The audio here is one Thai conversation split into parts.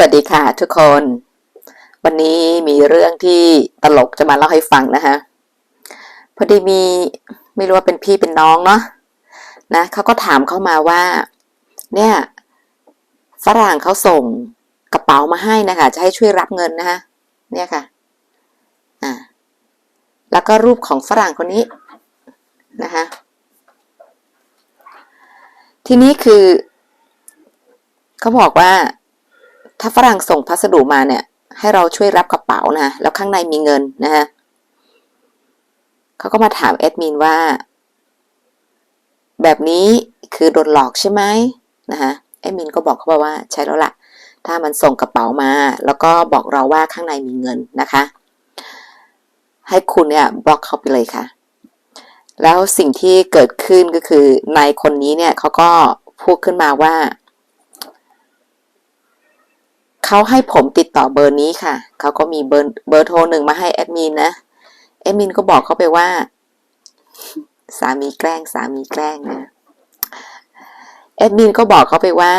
สวัสดีค่ะทุกคน วันนี้มีเรื่องที่ตลกจะมาเล่าให้ฟังนะคะพอดีมีไม่รู้ว่าเป็นพี่เป็นน้องเนาะนะเขาก็ถามเข้ามาว่า เนี่ยฝรั่งเขาส่งกระเป๋ามาให้นะคะจะให้ช่วยรับเงินนะคะเนี่ยค่ะอ่าแล้วก็รูปของฝรั่งคนนี้นะคะทีนี้คือเขาบอกว่า ถ้าฝรั่งส่งพัสดุมาเนี่ย ให้เราช่วยรับกระเป๋านะ แล้วข้างในมีเงินนะฮะเขาก็มาถามแอดมินว่า แบบนี้คือโดนหลอกใช่ไหมนะฮะแอดมินก็บอกเขาไปว่าใช่แล้วล่ะ ถ้ามันส่งกระเป๋ามา แล้วก็บอกเราว่าข้างในมีเงินนะคะ ให้คุณเนี่ยบล็อกเขาไปเลยค่ะ แล้วสิ่งที่เกิดขึ้นก็คือนายคนนี้เนี่ยเขาก็พูดขึ้นมาว่า เขาให้ผมติดต่อเบอร์นี้ค่ะ เขาก็มีเบอร์เบอร์โทรหนึ่งมาให้แอดมินนะ แอดมินก็บอกเขาไปว่า สามีแกล้งสามีแกล้งนะ แอดมินก็บอกเขาไปว่า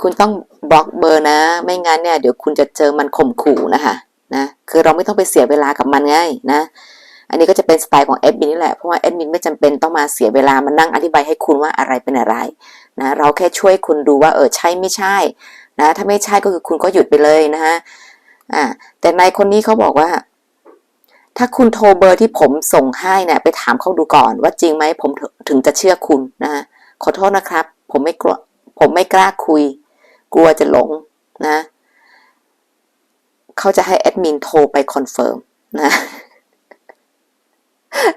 คุณต้องบล็อกเบอร์นะ ไม่งั้นเนี่ยเดี๋ยวคุณจะเจอมันข่มขู่นะคะนะ คือเราไม่ต้องไปเสียเวลากับมันไงนะ อันนี้ก็จะเป็นสไตล์ของแอดมินนี่แหละ เพราะว่าแอดมินไม่จำเป็นต้องมาเสียเวลามานั่งอธิบายให้คุณว่าอะไรเป็นอะไรนะ เราแค่ช่วยคุณดูว่าเออใช่ไม่ใช่ นะถ้าไม่ใช่ก็คือคุณก็หยุดไปเลยนะฮะอ่าแต่นายคนนี้เขาบอกว่า ถ้าคุณโทรเบอร์ที่ผมส่งให้เนี่ยไปถามเขาดูก่อน ว่าจริงไหมผมถึงจะเชื่อคุณนะฮะขอโทษนะครับ ผมไม่กลัวผมไม่กล้าคุย กลัวจะหลงนะเขาจะให้แอดมินโทรไปคอนเฟิร์มนะ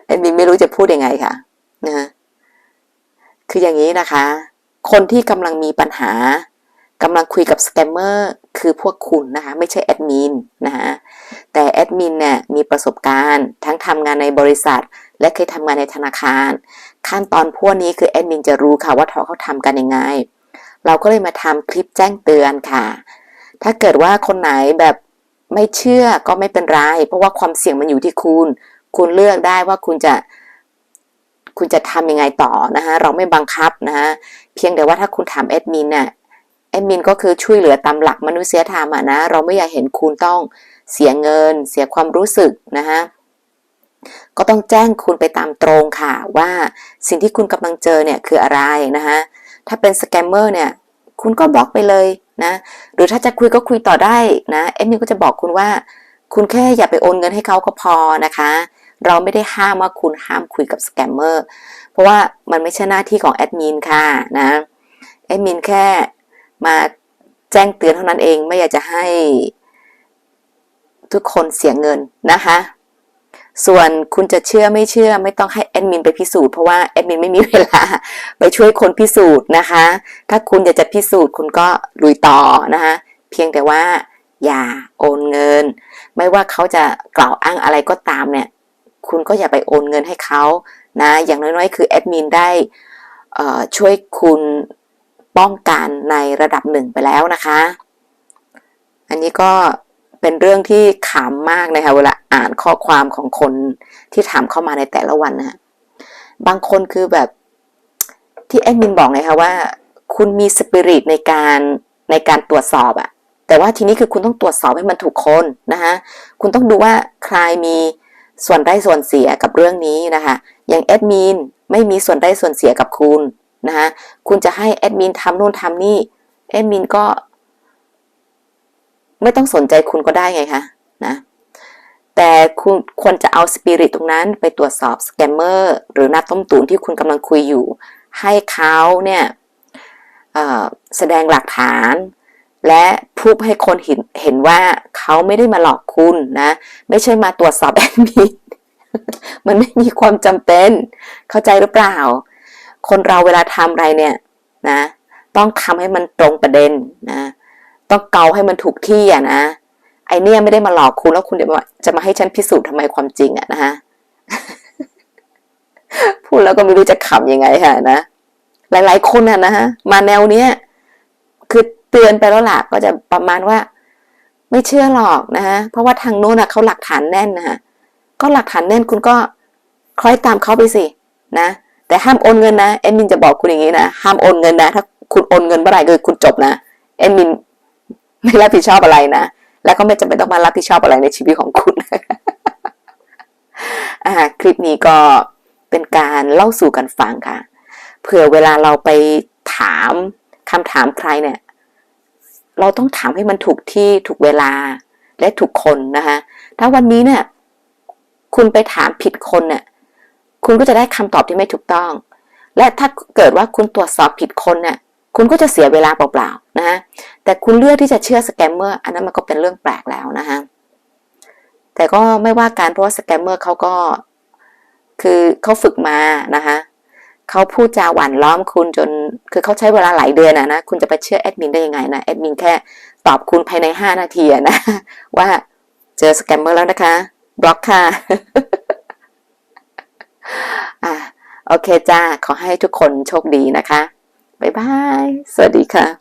แอดมินไม่รู้จะพูดยังไงค่ะนะคืออย่างนี้นะคะ คนที่กำลังมีปัญหา กำลังคุยกับสแกมเมอร์คือพวกคุณนะคะไม่ใช่แอดมินนะคะแต่แอดมินเนี่ยมีประสบการณ์ทั้งทำงานในบริษัท และเคยทำงานในธนาคาร ขั้นตอนพวกนี้คือแอดมินจะรู้ค่ะว่าเขาทำกันยังไง เราก็เลยมาทำคลิปแจ้งเตือนค่ะ ถ้าเกิดว่าคนไหนแบบไม่เชื่อก็ไม่เป็นไร เพราะว่าความเสี่ยงมันอยู่ที่คุณ คุณเลือกได้ว่าคุณจะคุณจะทำยังไงต่อนะคะเราไม่บังคับนะคะเพียงแต่ว่าถ้าคุณถามแอดมินเนี่ย แอดมินก็คือช่วยเหลือตามหลักมนุษยธรรมอะนะ เราไม่อยากเห็นคุณต้องเสียเงิน เสียความรู้สึกนะคะก็ต้องแจ้งคุณไปตามตรงค่ะว่าสิ่งที่คุณกำลังเจอเนี่ยคืออะไรนะคะถ้าเป็นสแกมเมอร์เนี่ยคุณก็บล็อกไปเลยนะหรือถ้าจะคุยก็คุยต่อได้นะแอดมินก็จะบอกคุณว่า คุณแค่อย่าไปโอนเงินให้เขาก็พอนะคะ เราไม่ได้ห้ามว่าคุณห้ามคุยกับสแกมเมอร์เพราะว่ามันไม่ใช่หน้าที่ของแอดมินค่ะนะแอดมินแค่ มาแจ้งเตือนเท่านั้นเองไม่อยากจะให้ทุกคนเสียเงินนะคะ ส่วนคุณจะเชื่อไม่เชื่อไม่ต้องให้แอดมินไปพิสูจน์เพราะว่าแอดมินไม่มีเวลาไปช่วยคนพิสูจน์นะคะ ถ้าคุณอยากจะพิสูจน์คุณก็ลุยต่อนะคะเพียงแต่ว่าอย่าโอนเงิน ไม่ว่าเขาจะกล่าวอ้างอะไรก็ตามเนี่ย คุณก็อย่าไปโอนเงินให้เขานะ อย่างน้อยๆ คือแอดมินได้ช่วยคุณ ป้องกันในระดับหนึ่งไปแล้วนะคะ อันนี้ก็เป็นเรื่องที่ขำมากนะคะเวลาอ่านข้อความของคนที่ถามเข้ามาในแต่ละวันนะบางคนคือแบบที่แอดมินบอกไงคะว่า คุณมีสปิริตในการในการตรวจสอบอะแต่ว่าทีนี้คือคุณต้องตรวจสอบให้มันถูกคนนะคะคุณต้องดูว่าใครมีส่วนได้ส่วนเสียกับเรื่องนี้นะคะ อย่างแอดมินไม่มีส่วนได้ส่วนเสียกับคุณนะคะ คุณจะให้แอดมินทำนู่นทำนี่แอดมินก็ ไม่ต้องสนใจคุณก็ได้ไงคะนะแต่คุณควรจะเอาสปิริตตรงนั้นไปตรวจสอบสแกมเมอร์หรือนักต้มตุ๋นที่คุณกำลังคุยอยู่ ให้เขาเนี่ยแสดงหลักฐาน และพูดให้คนเห็นเห็นว่าเขาไม่ได้มาหลอกคุณนะ ไม่ใช่มาตรวจสอบแอดมินมันไม่มีความจำเป็น เข้าใจหรือเปล่า คนเราเวลาทำอะไรเนี่ยนะ ต้องทำให้มันตรงประเด็นนะ ต้องเกาให้มันถูกที่อะนะไอเนี่ยไม่ได้มาหลอกคุณแล้วคุณจะมาให้ฉันพิสูจน์ทำไมความจริงอะนะฮะพูดแล้วก็ไม่รู้จะขำยังไงค่ะนะหลาย ๆ คนอะนะฮะมาแนวเนี้ยคือเตือนไปแล้วล่ะก็จะประมาณว่า ไม่เชื่อหรอกนะฮะเพราะว่าทางโน้นอะเขาหลักฐานแน่นนะฮะก็หลักฐานแน่นคุณก็คล้อยตามเขาไปสินะ แต่ห้ามโอนเงินนะแอดมินจะบอกคุณอย่างนี้นะห้ามโอนเงินนะ ถ้าคุณโอนเงินเมื่อไหร่คือคุณจบนะแอดมินไม่รับผิดชอบอะไรนะ แล้วก็ไม่จำเป็นต้องมารับผิดชอบอะไรในชีวิตของคุณอ่าคลิปนี้ก็เป็นการเล่าสู่กันฟังค่ะ เผื่อเวลาเราไปถามคำถามใครเนี่ย เราต้องถามให้มันถูกที่ถูกเวลาและถูกคนนะคะ ถ้าวันนี้เนี่ย คุณไปถามผิดคนเนี่ย คุณก็จะได้คำตอบที่ไม่ถูกต้อง และถ้าเกิดว่าคุณตรวจสอบผิดคนเนี่ยคุณก็จะเสียเวลาเปล่าๆนะฮะแต่คุณเลือกที่จะเชื่อสแกมเมอร์อันนั้นมันก็เป็นเรื่องแปลกแล้วนะคะแต่ก็ไม่ว่าการเพราะว่าสแกมเมอร์เขาก็คือเขาฝึกมานะคะเขาพูดจาหวานล้อมคุณจนคือเขาใช้เวลาหลายเดือนอะนะคุณจะไปเชื่อแอดมินได้ยังไงนะแอดมินแค่ตอบคุณภายใน 5 นาทีนะว่าเจอสแกมเมอร์แล้วนะคะบล็อกค่ะ โอเคจ้า ขอให้ทุกคนโชคดีนะคะ บ๊ายบาย สวัสดีค่ะ